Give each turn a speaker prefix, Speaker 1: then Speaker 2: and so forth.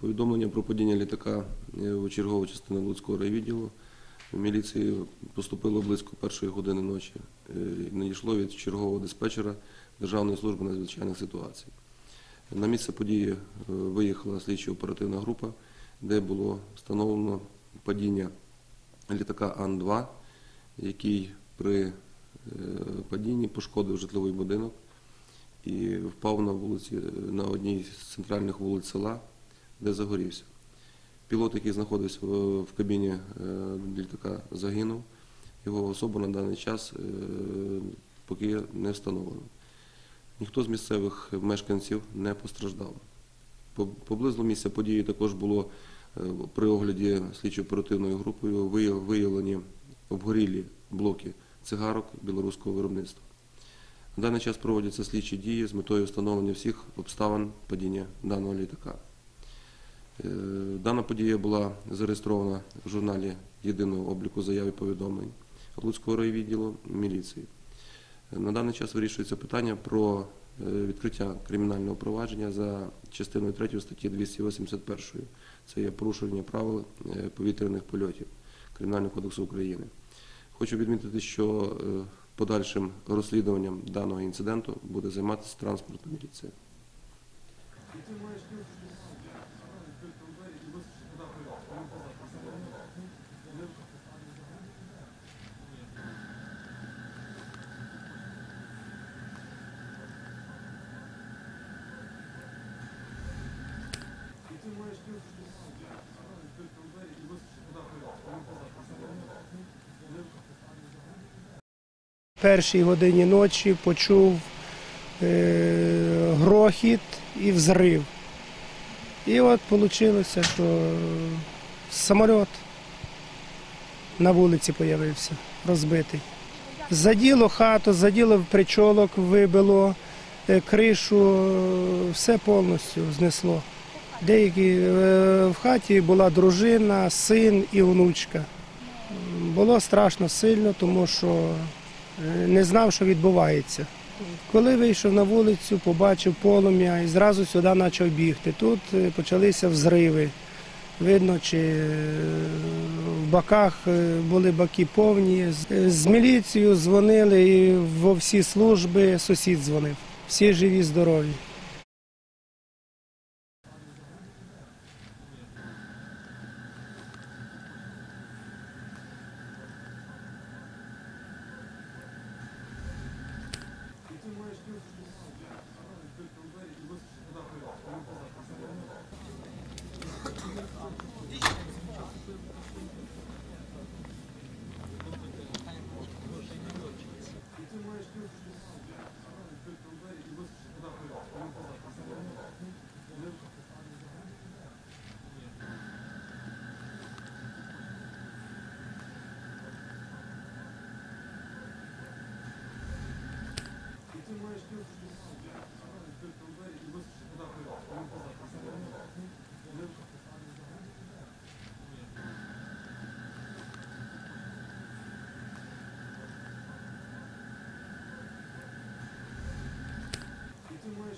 Speaker 1: Повідомлення про падіння літака е, у чергову частину Луцького райвідділу міліції поступило близько першої години ночі. Е, Надійшло від чергового диспетчера Державної служби надзвичайних ситуацій. На місце події е, виїхала слідчо-оперативна група, де було встановлено падіння літака Ан-2, який при е, падінні пошкодив житловий будинок і впав на вулиці на одній з центральних вулиць села, де загорівся. Пілот, який знаходився в, кабіні е, літака, загинув. Його особу на даний час е, поки не встановлено. Ніхто з місцевих мешканців не постраждав. Поблизу місця події також було е, при огляді слідчо-оперативною групою виявлені обгорілі блоки цигарок білоруського виробництва. На даний час проводяться слідчі дії з метою встановлення всіх обставин падіння даного літака. Е, Дана подія була зареєстрована в журналі єдиного обліку заяв і повідомлень Луцького райвідділу міліції. Е, На даний час вирішується питання про е, відкриття кримінального провадження за частиною 3 статті 281. Це є порушення правил повітряних польотів Кримінального кодексу України. Хочу відмітити, що подальшим розслідуванням даного інциденту буде займатися транспортна міліція.
Speaker 2: Першій годині ночі почув е, грохіт і взрив. І от вийшло, що самоліт на вулиці з'явився, розбитий. Заділо хату, заділо причолок, вибило, е, кришу, все повністю знесло. Деякі е, в хаті була дружина, син і внучка. Було страшно сильно, тому що не знав, що відбувається. Коли вийшов на вулицю, побачив полум'я і зразу сюди почав бігти. Тут е, почалися взриви. Видно, чи е, в баках е, були баки повні. Е, З міліцією дзвонили і во всі служби сусід дзвонив. Всі живі, здорові.